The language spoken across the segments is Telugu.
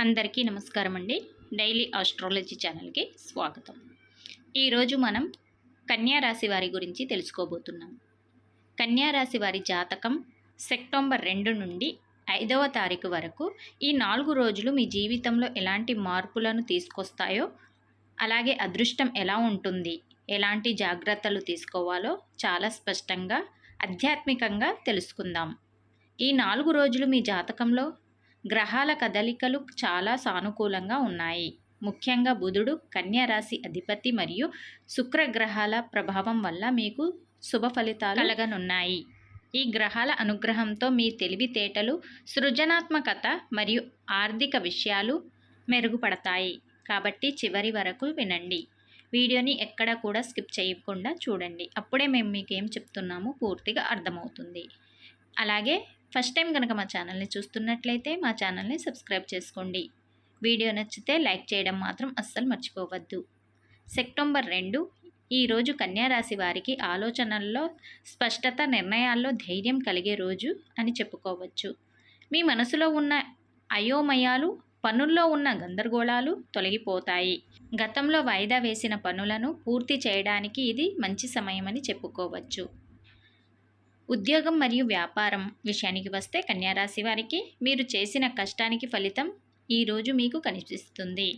అందరికీ నమస్కారం అండి డైలీ ఆస్ట్రాలజీ ఛానల్కి స్వాగతం. ఈరోజు మనం కన్యా రాశి వారి గురించి తెలుసుకోబోతున్నాం. కన్యా రాశి వారి జాతకం సెప్టెంబర్ రెండు నుండి ఐదవ తారీఖు వరకు ఈ నాలుగు రోజులు మీ జీవితంలో ఎలాంటి మార్పులను తీసుకొస్తాయో అలాగే అదృష్టం ఎలా ఉంటుంది ఎలాంటి జాగ్రత్తలు తీసుకోవాలో చాలా స్పష్టంగా ఆధ్యాత్మికంగా తెలుసుకుందాం. ఈ నాలుగు రోజులు మీ జాతకంలో గ్రహాల కదలికలు చాలా సానుకూలంగా ఉన్నాయి. ముఖ్యంగా బుధుడు కన్యారాశి అధిపతి మరియు శుక్రగ్రహాల ప్రభావం వల్ల మీకు శుభ ఫలితాలు కలగనున్నాయి. ఈ గ్రహాల అనుగ్రహంతో మీ తెలివితేటలు సృజనాత్మకత మరియు ఆర్థిక విషయాలు మెరుగుపడతాయి. కాబట్టి చివరి వరకు వినండి. వీడియోని ఎక్కడ కూడా స్కిప్ చేయకుండా చూడండి. అప్పుడే మేము మీకు ఏం చెప్తున్నామో పూర్తిగా అర్థమవుతుంది. అలాగే ఫస్ట్ టైం కనుక మా ఛానల్ని చూస్తున్నట్లయితే మా ఛానల్ని సబ్స్క్రైబ్ చేసుకోండి. వీడియో నచ్చితే లైక్ చేయడం మాత్రం అస్సలు మర్చిపోవద్దు. సెప్టెంబర్ రెండు ఈరోజు కన్యారాశి వారికి ఆలోచనల్లో స్పష్టత నిర్ణయాల్లో ధైర్యం కలిగే రోజు అని చెప్పుకోవచ్చు. మీ మనసులో ఉన్న అయోమయాలు పనుల్లో ఉన్న గందరగోళాలు తొలగిపోతాయి. గతంలో వాయిదా వేసిన పనులను పూర్తి చేయడానికి ఇది మంచి సమయమని చెప్పుకోవచ్చు. ఉద్యోగం మరియు వ్యాపారం విషయానికి వస్తే కన్యారాశి వారికి మీరు చేసిన కష్టానికి ఫలితం ఈరోజు మీకు కనిపిస్తుంది.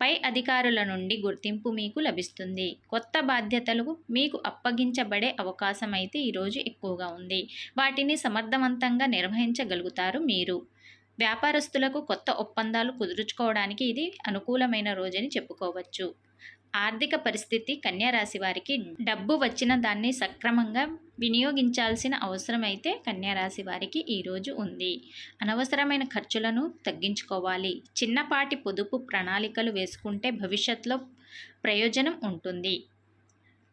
పై అధికారుల నుండి గుర్తింపు మీకు లభిస్తుంది. కొత్త బాధ్యతలు మీకు అప్పగించబడే అవకాశం అయితే ఈరోజు ఎక్కువగా ఉంది. వాటిని సమర్థవంతంగా నిర్వహించగలుగుతారు మీరు. వ్యాపారస్తులకు కొత్త ఒప్పందాలు కుదుర్చుకోవడానికి ఇది అనుకూలమైన రోజని చెప్పుకోవచ్చు. ఆర్థిక పరిస్థితి కన్యారాశి వారికి డబ్బు వచ్చిన దాన్ని సక్రమంగా వినియోగించాల్సిన అవసరం అయితే కన్యారాశి వారికి ఈరోజు ఉంది. అనవసరమైన ఖర్చులను తగ్గించుకోవాలి. చిన్నపాటి పొదుపు ప్రణాళికలు వేసుకుంటే భవిష్యత్తులో ప్రయోజనం ఉంటుంది.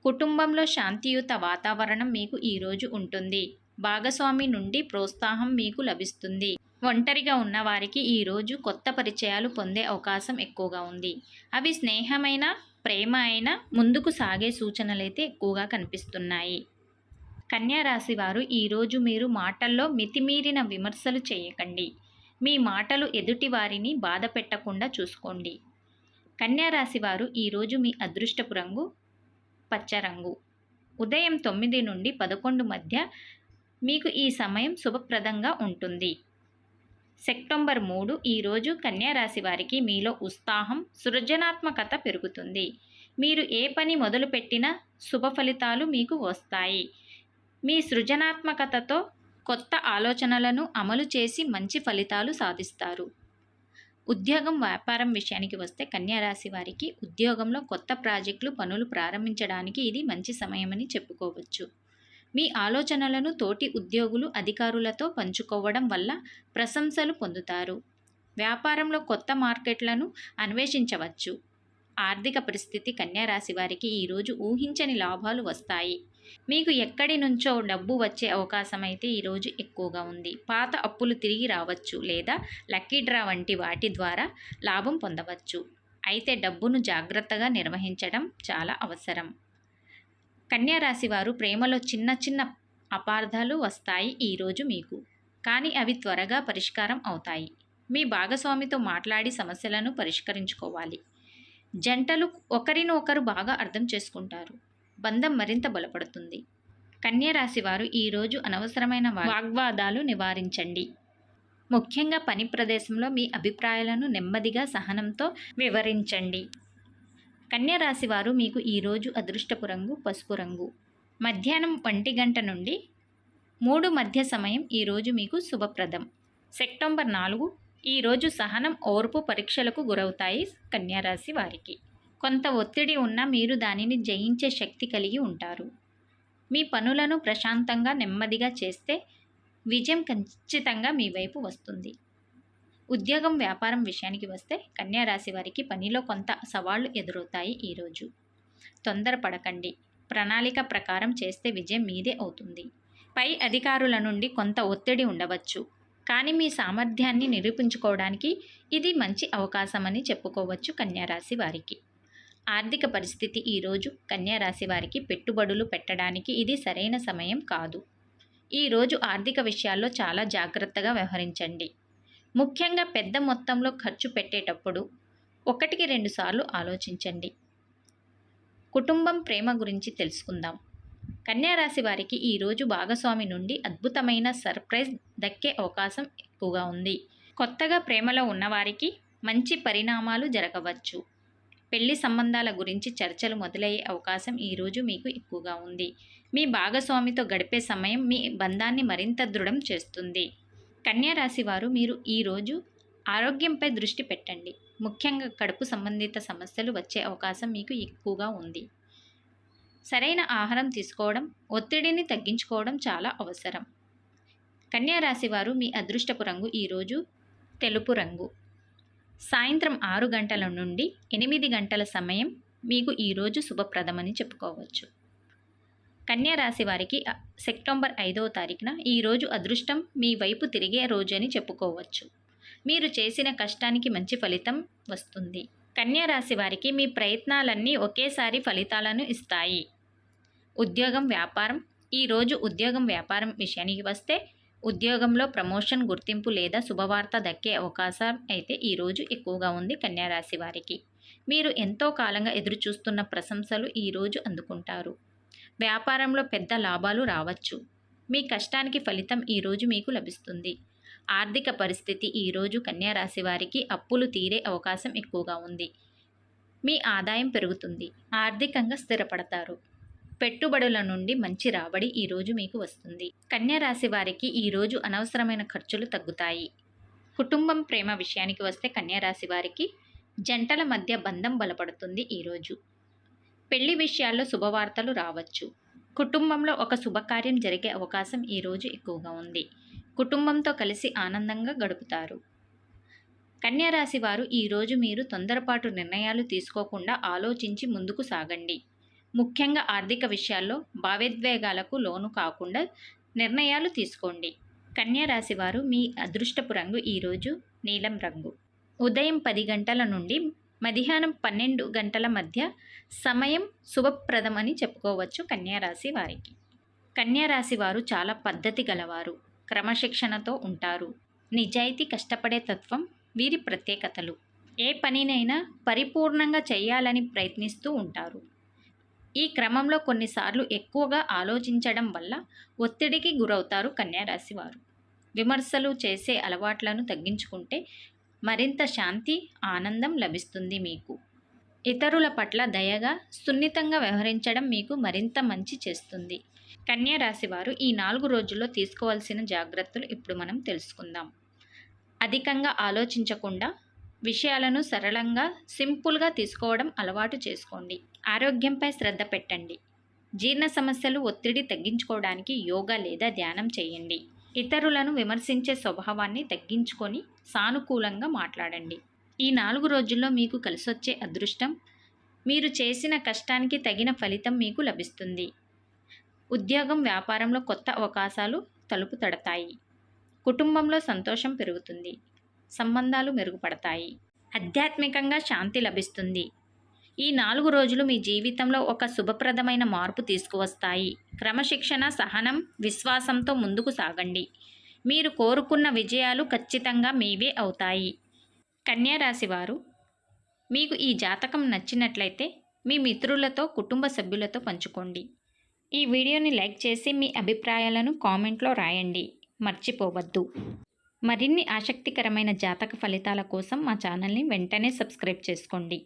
కుటుంబంలో శాంతియుత వాతావరణం మీకు ఈరోజు ఉంటుంది. భాగస్వామి నుండి ప్రోత్సాహం మీకు లభిస్తుంది. ఒంటరిగా ఉన్న వారికి ఈరోజు కొత్త పరిచయాలు పొందే అవకాశం ఎక్కువగా ఉంది. అవి స్నేహమైన ప్రేమ అయినా ముందుకు సాగే సూచనలైతే ఎక్కువగా కనిపిస్తున్నాయి. కన్యా రాశి వారు ఈరోజు మీరు మాటల్లో మితిమీరిన విమర్శలు చేయకండి. మీ మాటలు ఎదుటి వారిని బాధ పెట్టకుండా చూసుకోండి. కన్యా రాశి వారు ఈరోజు మీ అదృష్టపు రంగు పచ్చ రంగు. ఉదయం తొమ్మిది నుండి పదకొండు మధ్య మీకు ఈ సమయం శుభప్రదంగా ఉంటుంది. సెప్టెంబర్ మూడు ఈరోజు కన్యారాశి వారికి మీలో ఉత్సాహం సృజనాత్మకత పెరుగుతుంది. మీరు ఏ పని మొదలుపెట్టినా శుభ ఫలితాలు మీకు వస్తాయి. మీ సృజనాత్మకతతో కొత్త ఆలోచనలను అమలు చేసి మంచి ఫలితాలు సాధిస్తారు. ఉద్యోగం వ్యాపారం విషయానికి వస్తే కన్యారాశి వారికి ఉద్యోగంలో కొత్త ప్రాజెక్టులు పనులు ప్రారంభించడానికి ఇది మంచి సమయమని చెప్పుకోవచ్చు. మీ ఆలోచనలను తోటి ఉద్యోగులు అధికారులతో పంచుకోవడం వల్ల ప్రశంసలు పొందుతారు. వ్యాపారంలో కొత్త మార్కెట్లను అన్వేషించవచ్చు. ఆర్థిక పరిస్థితి కన్యారాశి వారికి ఈరోజు ఊహించని లాభాలు వస్తాయి. మీకు ఎక్కడి నుంచో డబ్బు వచ్చే అవకాశం అయితే ఈరోజు ఎక్కువగా ఉంది. పాత అప్పులు తిరిగి రావచ్చు లేదా లక్కీ డ్రా వంటి వాటి ద్వారా లాభం పొందవచ్చు. అయితే డబ్బును జాగ్రత్తగా నిర్వహించడం చాలా అవసరం. కన్యారాశి వారు ప్రేమలో చిన్న చిన్న అపార్థాలు వస్తాయి ఈరోజు మీకు. కానీ అవి త్వరగా పరిష్కారం అవుతాయి. మీ భాగస్వామితో మాట్లాడి సమస్యలను పరిష్కరించుకోవాలి. జంటలు ఒకరిని ఒకరు బాగా అర్థం చేసుకుంటారు. బంధం మరింత బలపడుతుంది. కన్యారాశి వారు ఈరోజు అనవసరమైన వాగ్వాదాలు నివారించండి. ముఖ్యంగా పని ప్రదేశంలో మీ అభిప్రాయాలను నెమ్మదిగా సహనంతో వివరించండి. కన్యరాశి వారు మీకు ఈరోజు అదృష్టపు రంగు పసుపు రంగు. మధ్యాహ్నం ఒంటి గంట నుండి మూడు మధ్య సమయం ఈరోజు మీకు శుభప్రదం. సెప్టెంబర్ నాలుగు ఈరోజు సహనం ఓర్పు పరీక్షలకు గురవుతాయి కన్యారాశి వారికి. కొంత ఒత్తిడి ఉన్నా మీరు దానిని జయించే శక్తి కలిగి ఉంటారు. మీ పనులను ప్రశాంతంగా నెమ్మదిగా చేస్తే విజయం ఖచ్చితంగా మీ వైపు వస్తుంది. ఉద్యోగం వ్యాపారం విషయానికి వస్తే కన్యారాశి వారికి పనిలో కొంత సవాళ్ళు ఎదురవుతాయి ఈరోజు తొందరపడకండి. ప్రణాళిక ప్రకారం చేస్తే విజయం మీదే అవుతుంది. పై అధికారుల నుండి కొంత ఒత్తిడి ఉండవచ్చు. కానీ మీ సామర్థ్యాన్ని నిరూపించుకోవడానికి ఇది మంచి అవకాశమని చెప్పుకోవచ్చు కన్యారాశి వారికి. ఆర్థిక పరిస్థితి ఈరోజు కన్యారాశి వారికి పెట్టుబడులు పెట్టడానికి ఇది సరైన సమయం కాదు. ఈరోజు ఆర్థిక విషయాల్లో చాలా జాగ్రత్తగా వ్యవహరించండి. ముఖ్యంగా పెద్ద మొత్తంలో ఖర్చు పెట్టేటప్పుడు ఒకటికి రెండు సార్లు ఆలోచించండి. కుటుంబం ప్రేమ గురించి తెలుసుకుందాం. కన్యారాశి వారికి ఈరోజు భాగస్వామి నుండి అద్భుతమైన సర్ప్రైజ్ దక్కే అవకాశం ఎక్కువగా ఉంది. కొత్తగా ప్రేమలో ఉన్నవారికి మంచి పరిణామాలు జరగవచ్చు. పెళ్ళి సంబంధాల గురించి చర్చలు మొదలయ్యే అవకాశం ఈరోజు మీకు ఎక్కువగా ఉంది. మీ భాగస్వామితో గడిపే సమయం మీ బంధాన్ని మరింత దృఢం చేస్తుంది. కన్యారాశి వారు మీరు ఈరోజు ఆరోగ్యంపై దృష్టి పెట్టండి. ముఖ్యంగా కడుపు సంబంధిత సమస్యలు వచ్చే అవకాశం మీకు ఎక్కువగా ఉంది. సరైన ఆహారం తీసుకోవడం ఒత్తిడిని తగ్గించుకోవడం చాలా అవసరం. కన్యారాశి వారు మీ అదృష్టపు రంగు ఈరోజు తెలుపు రంగు. సాయంత్రం ఆరు గంటల నుండి ఎనిమిది గంటల సమయం మీకు ఈరోజు శుభప్రదమని చెప్పుకోవచ్చు. కన్యారాశి వారికి సెప్టెంబర్ ఐదవ తారీఖున ఈరోజు అదృష్టం మీ వైపు తిరిగే రోజు అని చెప్పుకోవచ్చు. మీరు చేసిన కష్టానికి మంచి ఫలితం వస్తుంది. కన్యారాశి వారికి మీ ప్రయత్నాలన్నీ ఒకేసారి ఫలితాలను ఇస్తాయి. ఉద్యోగం వ్యాపారం. ఈరోజు ఉద్యోగం వ్యాపారం విషయానికి వస్తే ఉద్యోగంలో ప్రమోషన్ గుర్తింపు లేదా శుభవార్త దక్కే అవకాశం అయితే ఈరోజు ఎక్కువగా ఉంది కన్యారాశి వారికి. మీరు ఎంతో కాలంగా ఎదురుచూస్తున్న ప్రశంసలు ఈరోజు అందుకుంటారు. వ్యాపారంలో పెద్ద లాభాలు రావచ్చు. మీ కష్టానికి ఫలితం ఈరోజు మీకు లభిస్తుంది. ఆర్థిక పరిస్థితి ఈరోజు కన్యారాశి వారికి అప్పులు తీరే అవకాశం ఎక్కువగా ఉంది. మీ ఆదాయం పెరుగుతుంది. ఆర్థికంగా స్థిరపడతారు. పెట్టుబడుల నుండి మంచి రాబడి ఈరోజు మీకు వస్తుంది. కన్యారాశి వారికి ఈరోజు అనవసరమైన ఖర్చులు తగ్గుతాయి. కుటుంబం ప్రేమ విషయానికి వస్తే కన్యారాశి వారికి జంటల మధ్య బంధం బలపడుతుంది ఈరోజు పెళ్ళి విషయాల్లో శుభవార్తలు రావచ్చు. కుటుంబంలో ఒక శుభకార్యం జరిగే అవకాశం ఈరోజు ఎక్కువగా ఉంది. కుటుంబంతో కలిసి ఆనందంగా గడుపుతారు. కన్యారాశి వారు ఈరోజు మీరు తొందరపాటు నిర్ణయాలు తీసుకోకుండా ఆలోచించి ముందుకు సాగండి. ముఖ్యంగా ఆర్థిక విషయాల్లో భావోద్వేగాలకు లోను కాకుండా నిర్ణయాలు తీసుకోండి. కన్యారాశి వారు మీ అదృష్టపు రంగు ఈరోజు నీలం రంగు. ఉదయం పది గంటల నుండి మధ్యాహ్నం పన్నెండు గంటల మధ్య సమయం శుభప్రదమని చెప్పుకోవచ్చు కన్యారాశి వారికి. కన్యారాశి వారు చాలా పద్ధతి గలవారు క్రమశిక్షణతో ఉంటారు. నిజాయితీ కష్టపడే తత్వం వీరి ప్రత్యేకతలు. ఏ పనినైనా పరిపూర్ణంగా చేయాలని ప్రయత్నిస్తూ ఉంటారు. ఈ క్రమంలో కొన్నిసార్లు ఎక్కువగా ఆలోచించడం వల్ల ఒత్తిడికి గురవుతారు కన్యారాశి వారు. విమర్శలు చేసే అలవాట్లను తగ్గించుకుంటే మరింత శాంతి ఆనందం లభిస్తుంది మీకు. ఇతరుల పట్ల దయగా సున్నితంగా వ్యవహరించడం మీకు మరింత మంచి చేస్తుంది. కన్యా రాశి వారు ఈ నాలుగు రోజుల్లో తీసుకోవాల్సిన జాగ్రత్తలు ఇప్పుడు మనం తెలుసుకుందాం. అధికంగా ఆలోచించకుండా విషయాలను సరళంగా సింపుల్గా తీసుకోవడం అలవాటు చేసుకోండి. ఆరోగ్యంపై శ్రద్ధ పెట్టండి. జీర్ణ సమస్యలు ఒత్తిడి తగ్గించుకోవడానికి యోగా లేదా ధ్యానం చేయండి. ఇతరులను విమర్శించే స్వభావాన్ని తగ్గించుకొని సానుకూలంగా మాట్లాడండి. ఈ నాలుగు రోజుల్లో మీకు కలిసొచ్చే అదృష్టం మీరు చేసిన కష్టానికి తగిన ఫలితం మీకు లభిస్తుంది. ఉద్యోగం వ్యాపారంలో కొత్త అవకాశాలు తలుపు తడతాయి. కుటుంబంలో సంతోషం పెరుగుతుంది. సంబంధాలు మెరుగుపడతాయి. ఆధ్యాత్మికంగా శాంతి లభిస్తుంది. ఈ నాలుగు రోజులు మీ జీవితంలో ఒక శుభప్రదమైన మార్పు తీసుకువస్తాయి. క్రమశిక్షణ సహనం విశ్వాసంతో ముందుకు సాగండి. మీరు కోరుకున్న విజయాలు ఖచ్చితంగా మీవే అవుతాయి. కన్యారాశివారు మీకు ఈ జాతకం నచ్చినట్లయితే మీ మిత్రులతో కుటుంబ సభ్యులతో పంచుకోండి. ఈ వీడియోని లైక్ చేసి మీ అభిప్రాయాలను కామెంట్లో రాయండి. మర్చిపోవద్దు. మరిన్ని ఆసక్తికరమైన జాతక ఫలితాల కోసం మా ఛానల్ని వెంటనే సబ్స్క్రైబ్ చేసుకోండి.